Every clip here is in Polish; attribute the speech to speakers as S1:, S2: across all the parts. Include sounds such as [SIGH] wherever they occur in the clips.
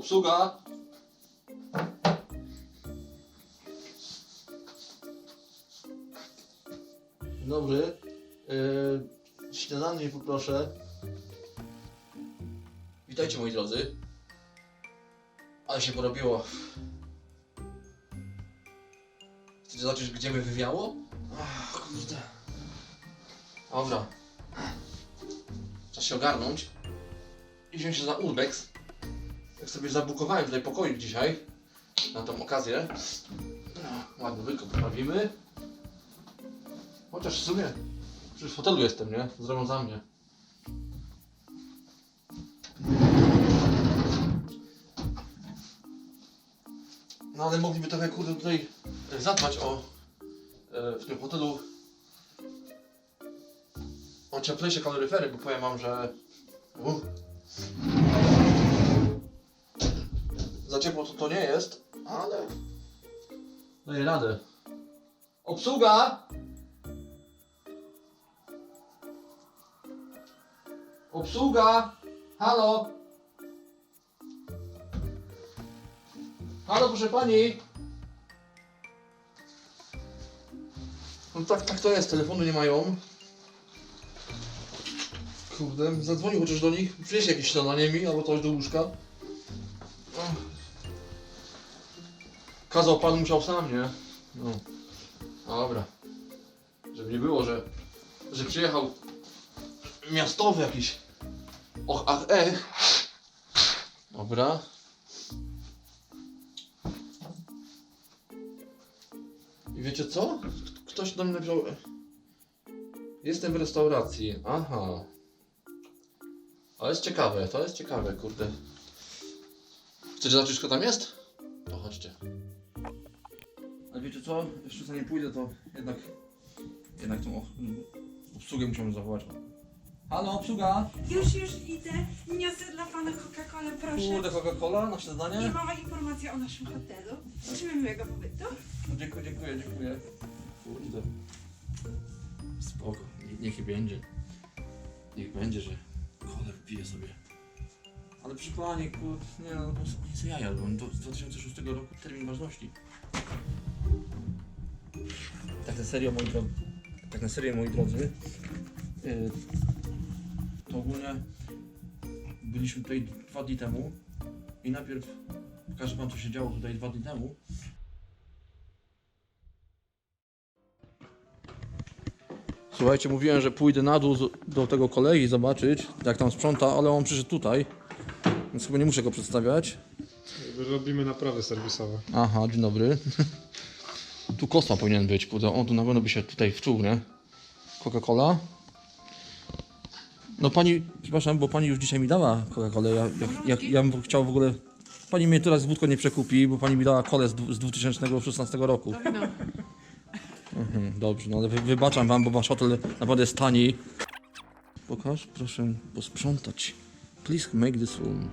S1: Obsługa. Dzień dobry. Yy, śniadanie poproszę. Witajcie moi drodzy. Ale się porobiło. Chcecie zobaczyć, gdzie mnie wywiało? Ach, kurde. Dobra. Czas się ogarnąć i wziąć się za urbex. Jak sobie zabukowałem tutaj pokoik dzisiaj, na tą okazję. No, ładny wykop poprawimy. Chociaż w sumie, w hotelu jestem, nie? Zrobią za mnie. No ale mogliby trochę kurde tutaj zadbać o e, w tym hotelu o cieplejsze kaloryfery, bo powiem wam, że uh, ciepło to to nie jest, ale daję radę. Obsługa! Obsługa! Halo! Halo, proszę pani! No tak, tak to jest, telefonu nie mają. Kurde, zadzwonił chociaż do nich, przynieś jakieś śniadanie mi, albo coś do łóżka. Kazał pan, musiał sam, nie? No. Dobra. Żeby nie było, że, że przyjechał miastowy jakiś och, ach, ech. Dobra. I wiecie co? Ktoś do mnie napisał... Jestem w restauracji. Aha. To jest ciekawe, to jest ciekawe, kurde. Chcecie zobaczyć, kto tam jest? To chodźcie. Wiecie co? Jeszcze za nie pójdę, to jednak... Jednak tą obsługę musiałem zawołać. Halo, obsługa!
S2: Już, już idę. Niosę dla pana Coca-Colę, proszę.
S1: Kurde, Coca-Cola na
S2: I
S1: śniadanie?
S2: mała informacja o naszym hotelu. Życzymy miłego pobytu.
S1: Dziękuję, dziękuję, dziękuję. Kurde. Spoko, Nie- niech będzie. Niech będzie, że kolę wypiję sobie. Ale przy pani, kurde, nie no, po prostu nic jaja, bo do 2006 roku termin ważności. Tak na serio, moi drodzy, tak na serio, moi drodzy, yy, to ogólnie byliśmy tutaj dwa dni temu i najpierw pokażę wam, co się działo tutaj dwa dni temu. Słuchajcie, mówiłem, że pójdę na dół do tego kolegi zobaczyć, jak tam sprząta, ale on przyszedł tutaj, więc chyba nie muszę go przedstawiać.
S3: Robimy naprawy serwisowe.
S1: Aha, dzień dobry. [LAUGHS] Tu Kosma powinien być, kurde, on tu na pewno by się tutaj wczuł, nie? Coca-Cola. No pani, przepraszam, bo pani już dzisiaj mi dała Coca-Colę, ja, ja, ja, ja bym chciał w ogóle... Pani mnie teraz z nie przekupi, bo pani mi dała kolę z, z 2016 roku. Mhm, dobrze, no ale wy, wybaczam wam, bo wasz hotel naprawdę jest tani. Pokaż, proszę posprzątać. Please make this room.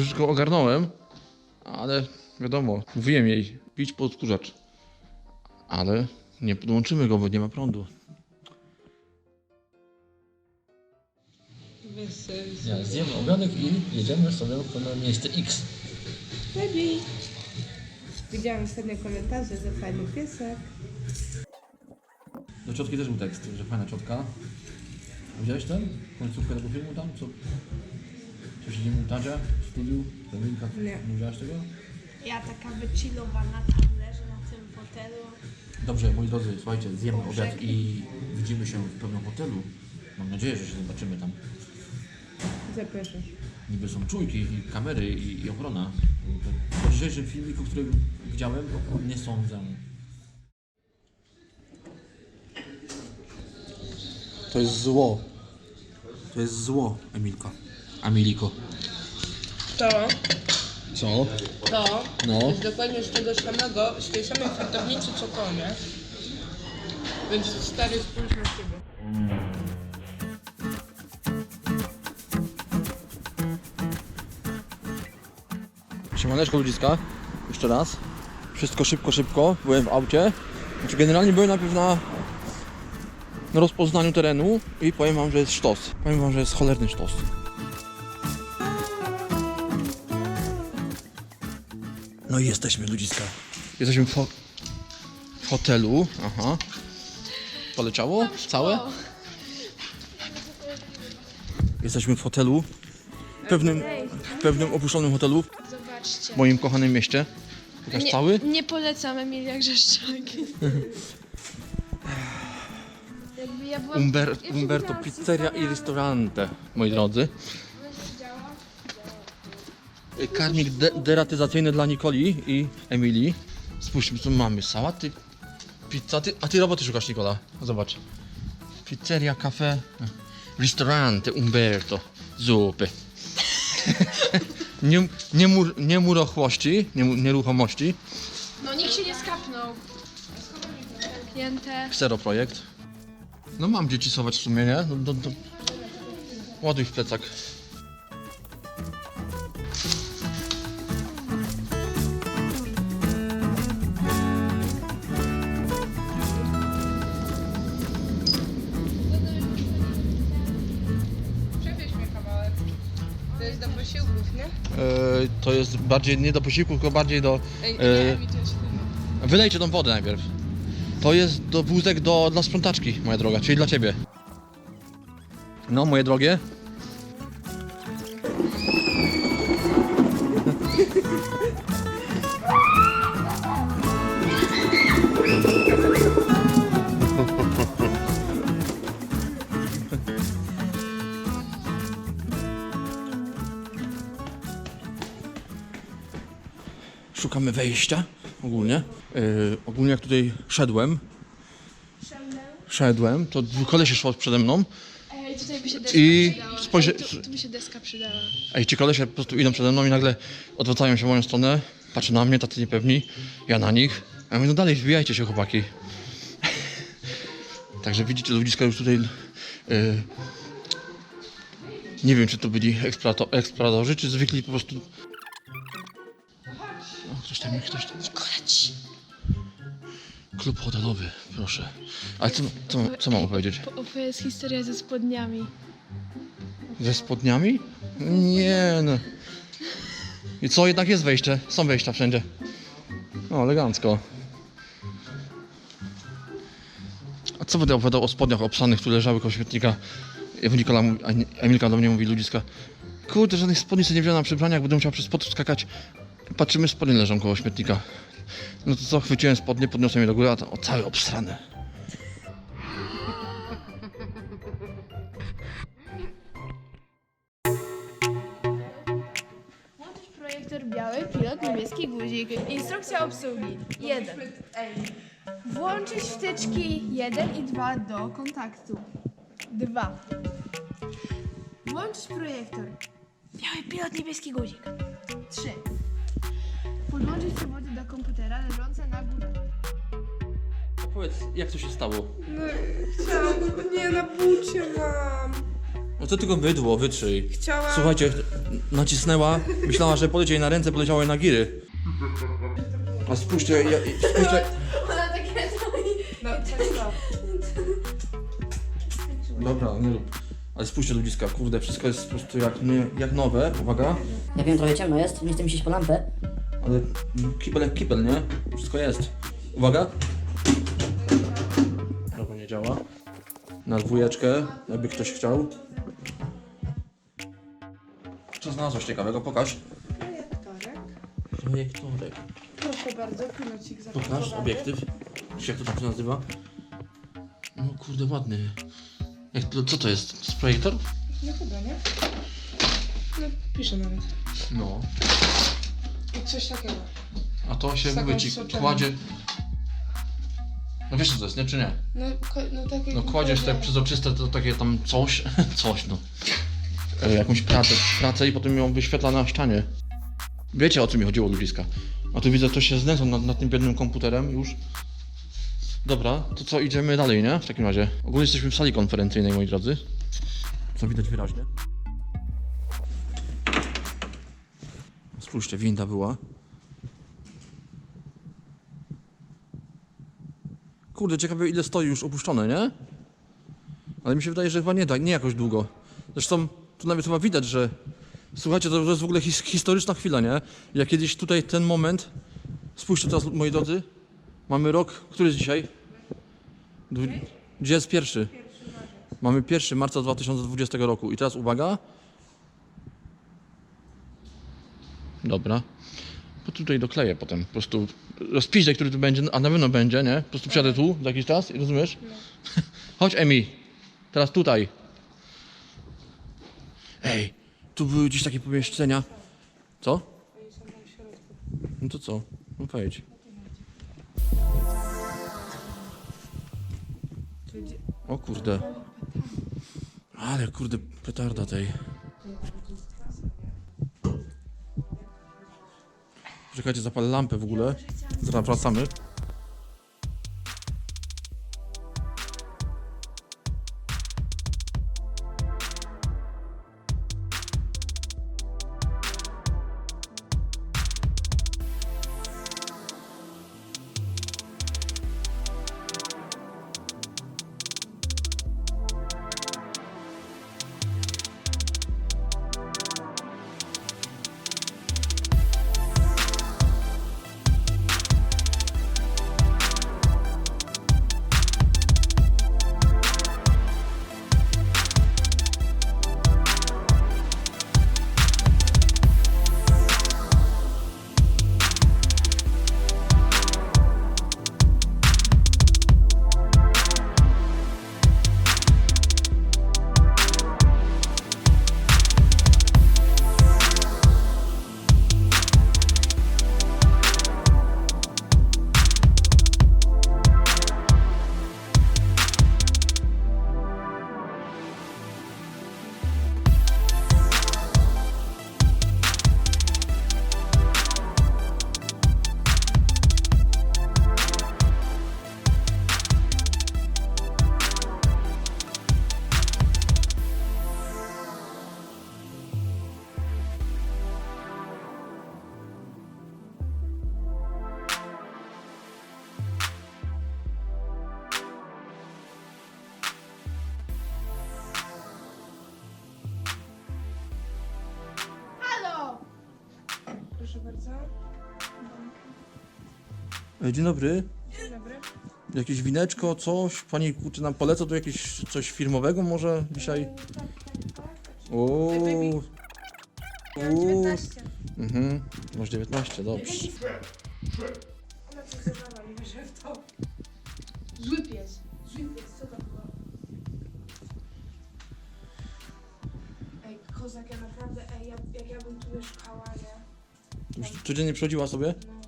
S1: Troszeczkę ogarnąłem, ale wiadomo, mówiłem jej, pić pod odkurzacz. Ale nie podłączymy go, bo nie ma prądu. Ja zjemy obiadek i jedziemy sobie na miejsce X.
S4: Baby. Widziałam ostatnio komentarze, że fajny piesek.
S1: Do ciotki też był tekst, że fajna ciotka. Widziałeś ten? Końcówkę tego filmu tam? Co? Co się dzieje w Tadzie studiu? Dominika,
S4: Nie.
S1: nie tego?
S5: Ja taka wychillowana tam leżę na tym fotelu.
S1: Dobrze, moi drodzy, słuchajcie, zjemy
S5: Boże.
S1: obiad i widzimy się w pewnym hotelu. Mam nadzieję, że się zobaczymy tam.
S4: Zapraszam.
S1: Niby są czujki i kamery i, i ochrona. Po dzisiejszym filmiku, który widziałem, nie sądzę. To jest zło. To jest zło, Emilko. Emiliko.
S4: To,
S1: Co?
S4: to
S1: No.
S4: jest dokładnie z tego samego, z tej samej fartownicy co to, nie? Więc stary spójrz na siebie.
S1: Siemaneczko ludziska, jeszcze raz. Wszystko szybko, szybko. Byłem w aucie. Znaczy generalnie byłem najpierw na, na rozpoznaniu terenu i powiem wam, że jest sztos. Powiem wam, że jest cholerny sztos. I jesteśmy ludziska. Jesteśmy w, ho- w hotelu. Aha. Poleciało? Całe? Jesteśmy w hotelu. W pewnym, w pewnym opuszczonym hotelu
S5: Zobaczcie.
S1: w moim kochanym mieście. Pokaż cały?
S5: nie polecam Emilia Grzeszczaki. Jakby ja byłam...
S1: Umber,
S5: ja się
S1: Umberto Pizzeria i. Ristorante, moi drodzy. Karmik de deratyzacyjny dla Nikoli i Emilii. Spójrzmy, co mamy. Sałaty, pizza. Ty, a ty roboty szukasz, Nikola. Zobacz. Pizzeria, kafe, ristorante Umberto. Zupy. [LAUGHS] nie, nie, mur, nie murochłości, nie, nieruchomości.
S5: No nikt się nie skapnął. Zamknięte.
S1: Ksero projekt. No mam gdzie cisować w sumie, nie? No, no, no. Ładuj w plecak.
S4: To jest
S1: bardziej nie do posiłku, tylko bardziej do...
S4: Ej,
S1: E,
S4: nie, mi
S1: Wylejcie tą wodę najpierw. To jest do wózek do, dla sprzątaczki, moja droga, czyli dla ciebie. No, moje drogie. Szukamy wejścia ogólnie. Yy, ogólnie jak tutaj szedłem, szedłem, to dwóch kolesie szło przede mną.
S5: Ej, tutaj by się deska
S1: I
S5: przydała.
S1: spojrzy-
S5: Ej, tu, tu by się deska przydała.
S1: Ej, ci kolesie po prostu idą przede mną i nagle odwracają się w moją stronę, patrzą na mnie, tacy niepewni, ja na nich. A ja mówię, no dalej, wbijajcie się chłopaki. [LAUGHS] Także widzicie, ludziska już tutaj... Yy, nie wiem, czy to byli eksplorato- eksploratorzy, czy zwykli po prostu... Ktoś tam, ktoś tam...
S5: Nikolać!
S1: Klub hotelowy, proszę. Ale co, co, co mam powiedzieć?
S5: Opowiedz historia ze spodniami.
S1: Ze spodniami? Nie no. I co, jednak jest wejście? Są wejścia wszędzie. O, elegancko. A co będę opowiadał o spodniach obsanych, które leżały koło śmietnika? Nikola Emilka do mnie mówi, ludziska. Kurde, żadnych spodni sobie nie wziąłem na przebraniach, będę musiał przez spod skakać. Patrzymy, spodnie leżą koło śmietnika. No to co, chwyciłem spodnie, podniosłem je do góry, a to o, całe obsrane.
S5: Projektor biały, pilot niebieski guzik. Instrukcja obsługi. 1. Włączyć wtyczki 1 i 2 do kontaktu. 2. Włączyć projektor. Biały pilot niebieski guzik. 3. Podłączyć przewody do komputera leżące na górze.
S1: Powiedz, jak to się stało?
S4: No, chciałam... Nie, na bucie mam.
S1: No to tylko mydło, wytrzyj.
S4: Chciałam...
S1: Słuchajcie, nacisnęła, myślała, że poleci jej na ręce, poleciało jej na giry. A spójrzcie, ja, spójrzcie.
S5: Ona takie
S4: No, coś to.
S1: Dobra, nie rób. Ale spójrzcie ludziska, kurde, wszystko jest po prostu jak, jak nowe, uwaga.
S6: Ja wiem, trochę ciemno jest, nie chcę mi się po lampę.
S1: Ale kibel jak kibel, nie? Wszystko jest. Uwaga. Dobra, nie działa. Na dwójeczkę, jakby ktoś chciał. Co znalazłeś ciekawego? Pokaż.
S4: Projektorek.
S1: Projektorek.
S4: Proszę bardzo, pilocik
S1: Pokaż
S4: zapakowany.
S1: obiektyw. Jak to tak się nazywa? No kurde, ładny. Jak to, co to jest? To jest projektor?
S4: No chyba, nie? No, piszę nawet.
S1: No.
S4: I coś takiego.
S1: A to się,
S4: Z taką
S1: mówię ci, kładzie... No wiesz co to jest, nie? Czy nie?
S4: No, ko- no takie...
S1: No kładziesz te przezroczyste to takie tam coś, [LAUGHS] coś no. E, jakąś pracę, pracę i potem ją wyświetla na ścianie. Wiecie o co mi chodziło ludziska. A tu widzę, to się znęcą nad, nad tym biednym komputerem już. Dobra, to co, idziemy dalej, nie? W takim razie. Ogólnie jesteśmy w sali konferencyjnej, moi drodzy. Co widać wyraźnie. Spójrzcie, winda była. Kurde, ciekawe ile stoi już opuszczone, nie? Ale mi się wydaje, że chyba nie, tak, nie jakoś długo. Zresztą tu nawet chyba widać, że słuchajcie, to, jest w ogóle his, historyczna chwila, nie? Ja kiedyś tutaj ten moment, spójrzcie teraz, moi drodzy, mamy rok, który jest dzisiaj? Gdzie jest pierwszy? Mamy 1 marca 2020 roku i teraz uwaga. Dobra. Bo tutaj dokleję potem. Po prostu rozpiszę, który tu będzie, a na pewno będzie, nie? Po prostu przyjadę tu za jakiś czas, rozumiesz? [LAUGHS] Chodź, Emi. Teraz tutaj. Ej, tu były gdzieś takie pomieszczenia. Co? No to co? No wejdź. O kurde. Ale kurde, petarda tej. Czekajcie, zapalę lampę w ogóle. Zaraz wracamy.
S4: Bardzo.
S1: Dzień dobry.
S4: Dzień dobry.
S1: Jakieś wineczko, coś? Pani kurczę nam poleca tu jakieś coś firmowego może dzisiaj? O. Uuu. Mhm. Masz 19, dobrze. Codziennie przychodziła sobie?
S4: No.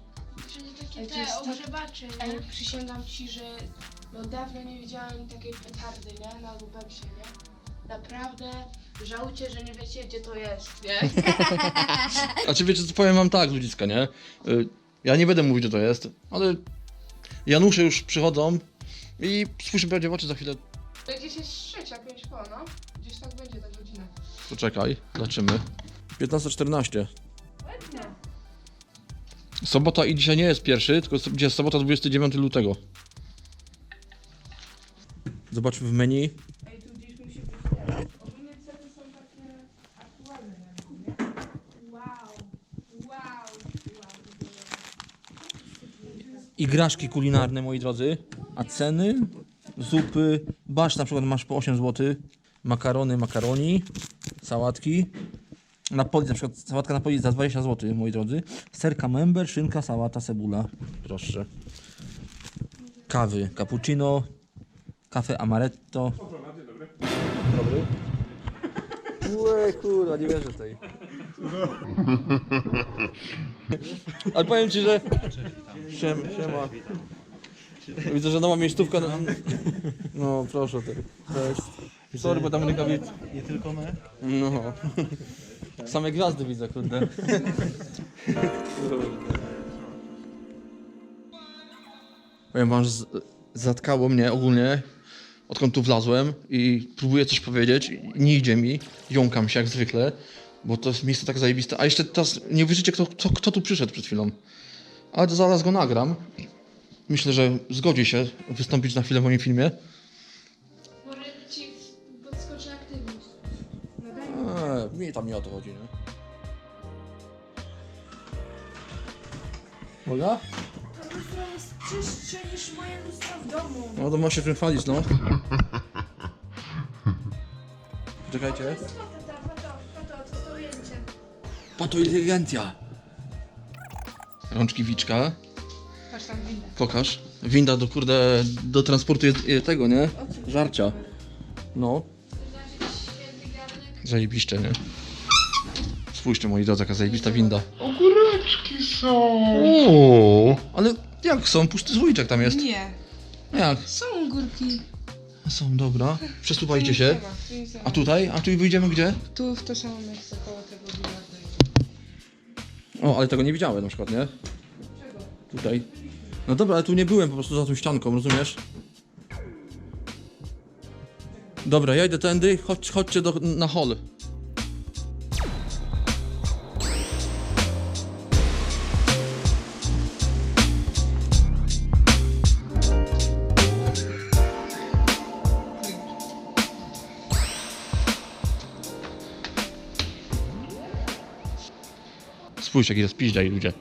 S5: Czyli takie
S4: Ej, to
S5: te
S4: jest tak-
S5: ogrzebacze, nie?
S4: Ej, przysięgam ci, że no dawno nie widziałam takiej petardy, nie? Na Lubeksie, nie? Naprawdę żałujcie, że nie wiecie, gdzie to jest, nie? [LAUGHS]
S1: A czy wiecie co powiem wam tak, ludziska, nie? Y, Ja nie będę mówić, że to jest, ale Janusze już przychodzą i spójrzmy prawdzie w oczy za chwilę.
S4: To gdzieś jest trzecia, pięć po, no. Gdzieś tak będzie ta godzina.
S1: Poczekaj, zobaczymy. 15.14. Sobota i dzisiaj nie jest pierwszy, tylko dzisiaj jest sobota 29 lutego. Zobaczmy w menu.
S4: Ej, tu gdzieś musi być teraz. Ogólnie ceny są takie aktualne, nie?
S5: Wow. Wow.
S1: Igraszki kulinarne, moi drodzy. A ceny? Zupy. Basz na przykład masz po 8 zł. Makarony, makaroni. Sałatki. Napoli, na przykład sałatka napoli za 20 zł, moi drodzy. Ser camembert, szynka, sałata, cebula. Proszę. Kawy. Cappuccino. Kafe amaretto. Dobry. Ue, kurwa, nie wierzę tej. [LAUGHS] Ale powiem ci, że... Siem, siema. Widzę, że nowa miejscówka. No, no proszę ty. Cześć. Sorry, bo tam rękawice.
S7: Nie tylko my.
S1: No. Same gwiazdy widzę, kurde. Powiem wam, że z- zatkało mnie ogólnie, odkąd tu wlazłem i próbuję coś powiedzieć, i nie idzie mi, jąkam się jak zwykle, bo to jest miejsce tak zajebiste. A jeszcze teraz nie wierzycie, kto, kto, kto tu przyszedł przed chwilą. Ale to zaraz go nagram. Myślę, że zgodzi się wystąpić na chwilę w moim filmie. Mi tam nie o to chodzi, nie? Uwaga?
S5: To lustro jest czystsze niż moje lustro w domu.
S1: No to ma się tym chwalić, no. Czekajcie.
S5: Foto, ta foto, foto, to jest to ujęcie.
S1: Pato inteligencja. Rączki Wiczka.
S4: Patrz tam windę.
S1: Pokaż. Winda do kurde, do transportu jed- tego, nie? Żarcia. No. Zajebiście, nie? Spójrzcie moi drodzy, jaka zajebista winda.
S3: Ogóreczki są!
S1: O, ale jak są? Pusty słoiczek tam jest.
S4: Nie,
S1: Jak?
S4: są górki.
S1: Są, dobra. Przesuwajcie się. A tutaj? A tu wyjdziemy gdzie?
S4: Tu w to samo miejsce koło tego bilarda.
S1: O, ale tego nie widziałem na przykład, nie? Tutaj. No dobra, ale tu nie byłem po prostu za tą ścianką, rozumiesz? Dobra, ja idę tędy, chodź, chodźcie do, na hol. Spójrz, jaki jest piździaj ludzie.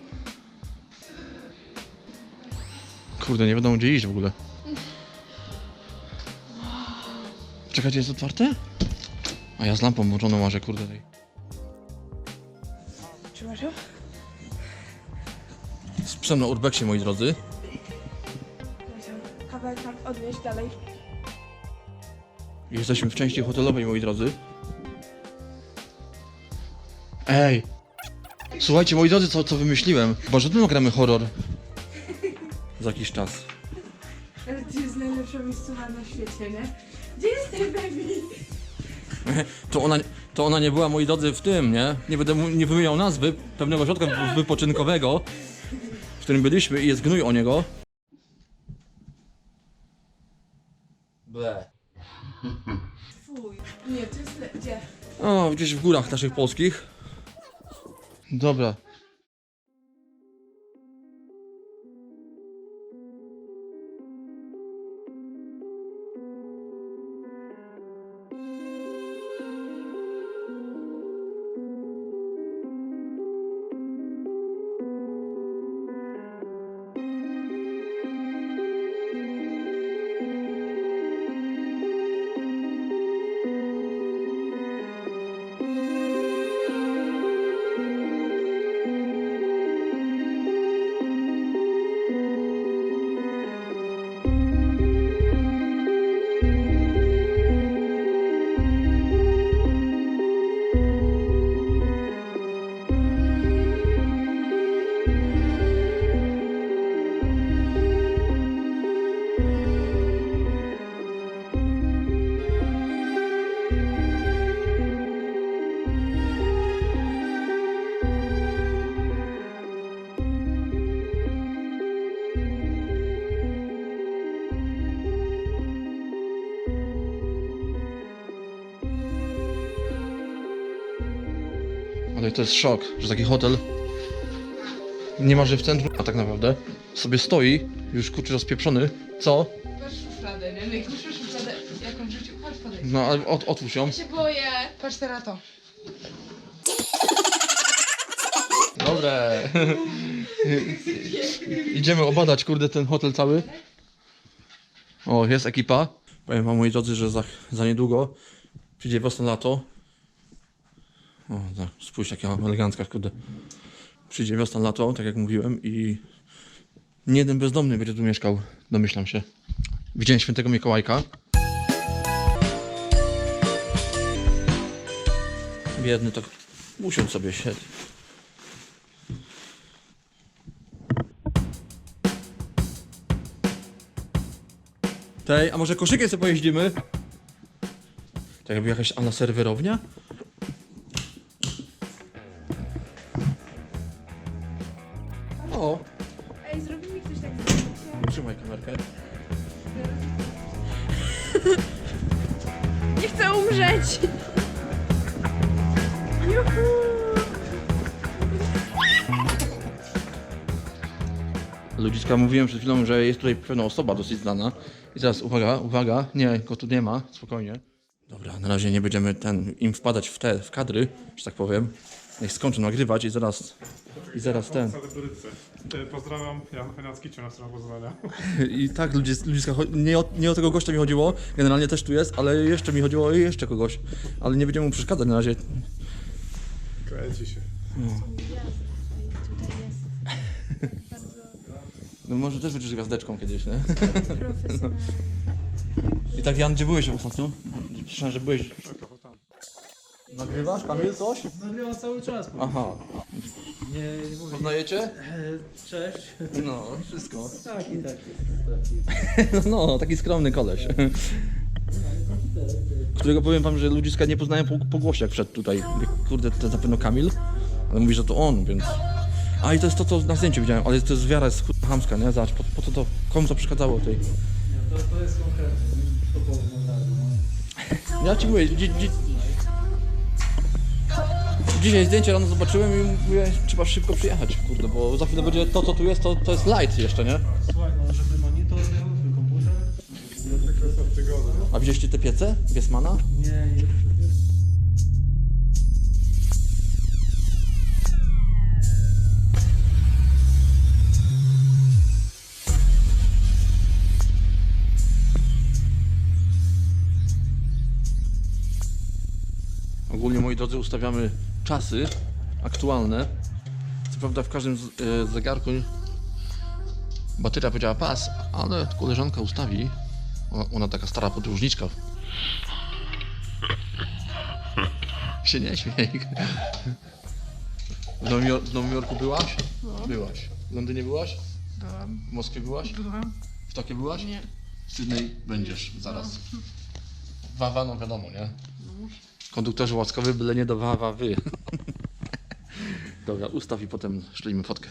S1: Kurde, nie wiadomo gdzie iść w ogóle. Czekajcie, jest otwarte? A ja z lampą włączoną marzę, kurde. Tej.
S4: Trzymasz ją?
S1: Z psem na moi drodzy.
S5: Kawałek tam odnieść dalej.
S1: Jesteśmy w części hotelowej, moi drodzy. Ej! Słuchajcie, moi drodzy, co, co wymyśliłem? Chyba, że tu nagramy horror. Za jakiś czas.
S5: Ale to jest najlepsza miejscowa na świecie, nie? Gdzie jest ten baby?
S1: To ona, to ona nie była, moi drodzy, w tym, nie? Nie będę mu, nie wymieniał nazwy pewnego ośrodka wy- wypoczynkowego, w którym byliśmy i jest gnój o niego. Ble.
S5: Fuj. Nie, to jest... le- Gdzie?
S1: O, gdzieś w górach naszych polskich. Dobra. To jest szok, że taki hotel niemalże w centrum, a tak naprawdę sobie stoi, już kurczę rozpieprzony. Co?
S4: Patrz szufladę, nie? Najgorszą szufladę, jaką w życiu. Chodź podejdź.
S1: No ale ot, otwórz ją.
S4: Ja się boję. Patrz teraz to.
S1: Dobre. Idziemy obadać, kurde, ten hotel cały. O, jest ekipa. Powiem wam, moi drodzy, że za, za niedługo przyjdzie wiosna, lato. O, tak, spójrz, jaka elegancka, kurde. Przyjdzie wiosna, lato, tak jak mówiłem i nie jeden bezdomny będzie tu mieszkał, domyślam się. Widziałem świętego Mikołajka. Biedny tak usiądź sobie, siedź. Tej, a może koszykiem sobie pojeździmy? Tak jakby jakaś Anna serwerownia?
S5: Umrzeć. Juhu.
S1: Ludziska, mówiłem przed chwilą, że jest tutaj pewna osoba dosyć znana. I teraz uwaga, uwaga, nie, go tu nie ma, spokojnie. Dobra, na razie nie będziemy ten, im wpadać w te, w kadry, że tak powiem. Niech skończą nagrywać i zaraz, i zaraz ten.
S3: Pozdrawiam, Jan Chojnacki, cię na stronę pozdrawia.
S1: I tak ludzie, ludziska, nie o, nie o tego gościa mi chodziło, generalnie też tu jest, ale jeszcze mi chodziło o jeszcze kogoś. Ale nie będziemy mu przeszkadzać na razie.
S3: Kręci się.
S1: No może też będziesz gwiazdeczką kiedyś, nie? I tak Jan, gdzie byłeś ostatnio? Słyszałem, że byłeś... Nagrywasz, Kamil, coś?
S7: Nagrywam cały czas.
S1: Aha.
S7: Nie, nie mówię.
S1: Poznajecie?
S7: E, Cześć.
S1: No, wszystko.
S7: Tak i tak. taki. [LAUGHS]
S1: No, taki skromny koleś. Którego powiem wam, że ludziska nie poznają po, po głosie jak wszedł tutaj. Mówię, Kurde, to na pewno Kamil. Ale mówi, że to on, więc... A i to jest to, co na zdjęciu widziałem, ale to jest wiara jest chamska, nie? Zobacz, po, po co to, komu to przeszkadzało tej...
S7: To, to jest konkretne. To powiem od razu. no.
S1: Ja ci mówię, dzi, dzi... Dzisiaj zdjęcie rano zobaczyłem i mówię, trzeba szybko przyjechać, kurde, bo za chwilę będzie to, co tu jest, to, to jest light jeszcze, nie?
S7: Słuchaj, no żeby monitor miał, żeby komputer.
S1: A widzieliście te piece? Wiesmana?
S7: Nie, nie.
S1: Ogólnie, moi drodzy, ustawiamy czasy aktualne. Co prawda w każdym e, zegarku bateria powiedziała pas, ale koleżanka ustawi. Ona, ona taka stara podróżniczka. się nie śmiej. W Nowym, w Nowym Jorku byłaś? Byłaś. W Londynie byłaś?
S2: Byłam.
S1: W Moskwie byłaś?
S2: Byłam.
S1: W Tokio byłaś?
S2: Nie.
S1: W Sydney będziesz zaraz. Wawa, no wiadomo, nie? Konduktorzy łaskawy, byle nie do wawa wy. [LAUGHS] Dobra, ustaw i potem szlimy fotkę.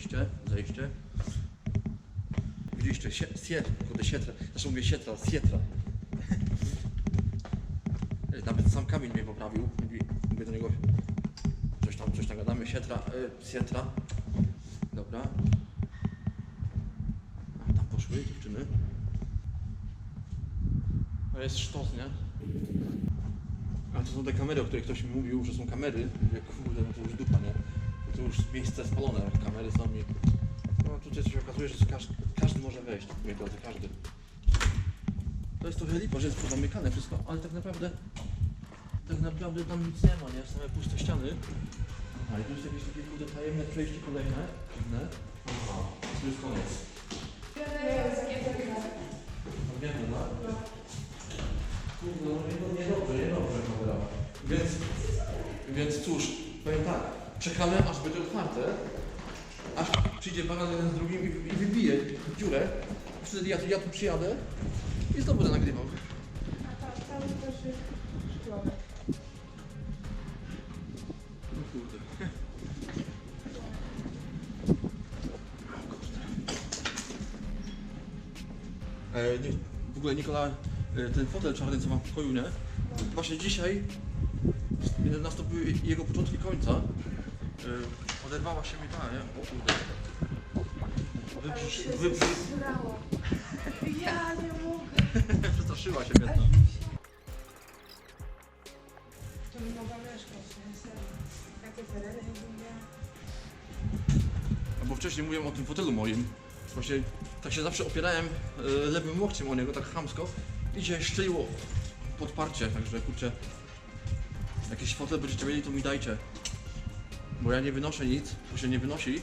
S1: Wyjście, zejście. Widzieliście, sie, sie, kurde, sietra, zresztą mówię sietra, sietra. Nawet sam Kamil mnie poprawił, mówi, mówię do niego, coś tam, coś nagadamy, sietra, y, sietra. Dobra. A, tam poszły dziewczyny. To jest sztos, nie? A to są te kamery, o których ktoś mi mówił, że są kamery. Mówię, kurde, no to już dupa, nie? To już miejsce spalone, kamery są i... No tutaj się okazuje, że każdy, każdy może wejść, moi drodzy, każdy. To jest trochę lipa, że jest pozamykane wszystko, ale tak naprawdę... Tak naprawdę tam nic nie ma, nie? Same puste ściany. Aha, i tu jest jakieś takie kurde tajemne przejście kolejne. Dziwne. Aha, to jest koniec. Wiemy, no. Kurde, no nie- niedobrze, niedobrze cholera. Więc, więc cóż, powiem tak, czekamy aż otwarte, aż przyjdzie banan jeden z drugim i, i wybije dziurę. Wtedy ja, tu- ja tu przyjadę i znowu będę nagrywał. No kurde. [LAUGHS] E, nie, w ogóle Nikola, e, ten fotel czarny co mam w pokoju, nie? Właśnie dzisiaj nastąpiły jego początki końca. Yy, oderwała się mi ta, nie? O kurde. Wybrz, wybrz, [LAUGHS]
S4: Ja nie mogę.
S1: przestraszyła się biedna.
S4: To mieszkać, nie? Serio. Jakie tereny jakbym miała.
S1: No Bo wcześniej mówiłem o tym fotelu moim. Właśnie tak się zawsze opierałem e, lewym łokciem o niego, tak chamsko. I się szczeliło podparcie, także kurczę. Jakiś fotel będziecie mieli, to mi dajcie. Bo ja nie wynoszę nic, to się nie wynosi.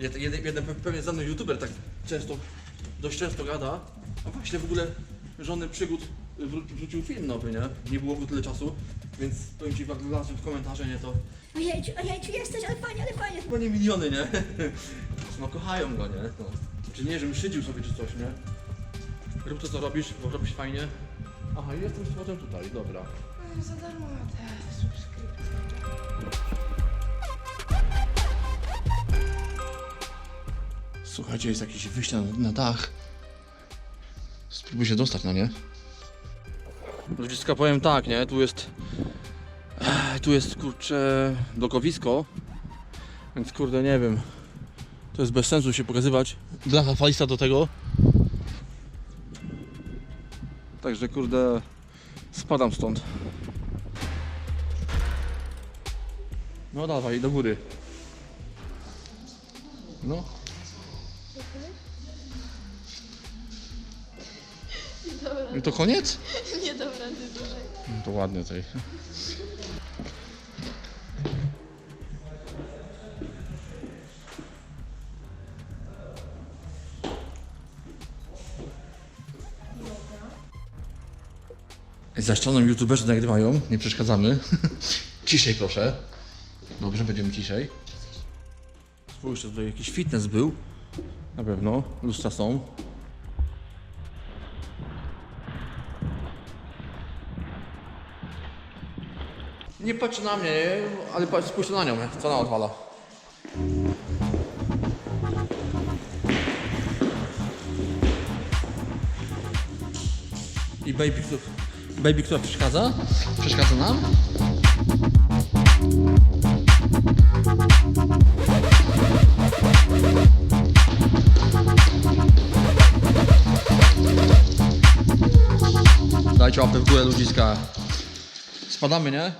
S1: Jed- Jeden, jeden pe- pewnie znany youtuber tak często, dość często gada. A właśnie w ogóle żony przygód wró- wrzucił film nowy, nie? Nie było go tyle czasu, więc powiem ci, jak znalazłem w komentarze, nie, to
S6: Ojejciu, ojejciu, jesteś, ale fajnie, ale fajnie.
S1: Chyba nie miliony, nie? [LAUGHS] No kochają go, nie? No. Czy nie, żebym szydził sobie czy coś, nie? Rób to co robisz, bo robisz fajnie. Aha, i jestem z powrotem tutaj, dobra.
S4: No, za darmo te subskrypcje.
S1: Słuchajcie, jest jakieś wyjście na, na dach. Spróbuj się dostać na nie. Ludziska, powiem tak, nie? Tu jest... Tu jest, kurczę, blokowisko. Więc kurde, nie wiem. To jest bez sensu się pokazywać. Blacha falista do tego. Także kurde, spadam stąd. No dawaj, do góry. No. I to koniec? [LAUGHS]
S5: Nie dam rady dłużej.
S1: No to ładnie tutaj. Za ścianą youtuberzy nagrywają, nie przeszkadzamy. [LAUGHS] ciszej proszę. Dobrze, będziemy ciszej. Spójrzcie, tutaj jakiś fitness był. Na pewno, lustra są. Nie patrz na mnie, ale patrz, spójrz na nią, co ona odwala. I baby, baby, która przeszkadza? Przeszkadza nam? Łapę w górę ludziska. Spadamy, nie?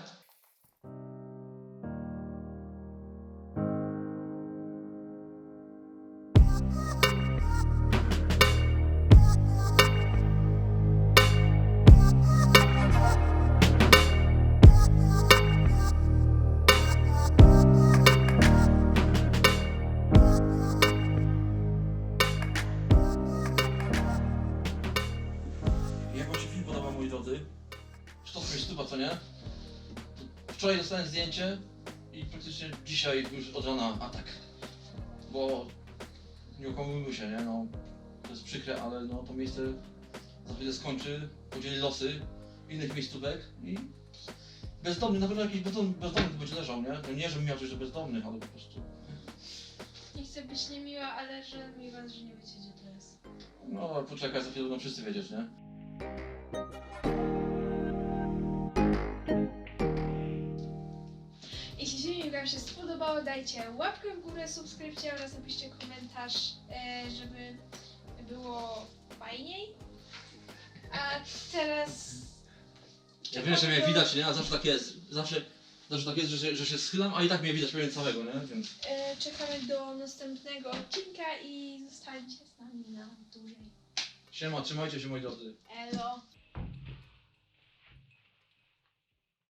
S1: Zdjęcie i praktycznie dzisiaj już od rana atak. Bo nie okłamujmy się, nie? No, to jest przykre, ale no, to miejsce za chwilę skończy, podzieli losy innych miejscówek i bezdomny, na pewno jakiś bezdomny, bezdomny będzie leżał, nie? No nie, żebym miał coś do bezdomnych, ale po prostu...
S5: Nie chcę być niemiła, ale że mi was, że nie wiecie gdzie to jest.
S1: No, poczekaj, za chwilę będą wszyscy wiedzieć, nie?
S5: Wam się spodobało, dajcie łapkę w górę, subskrypcję oraz napiszcie komentarz, e, żeby było fajniej. A teraz...
S1: Ja wiem, że mnie widać, nie? A zawsze tak jest. Zawsze, zawsze tak jest, że, się- że się schylam, a i tak mnie widać prawie całego, nie? Więc...
S5: E, czekamy do następnego odcinka i zostańcie z nami na dłużej.
S1: Siema, trzymajcie się moi drodzy.
S5: Elo!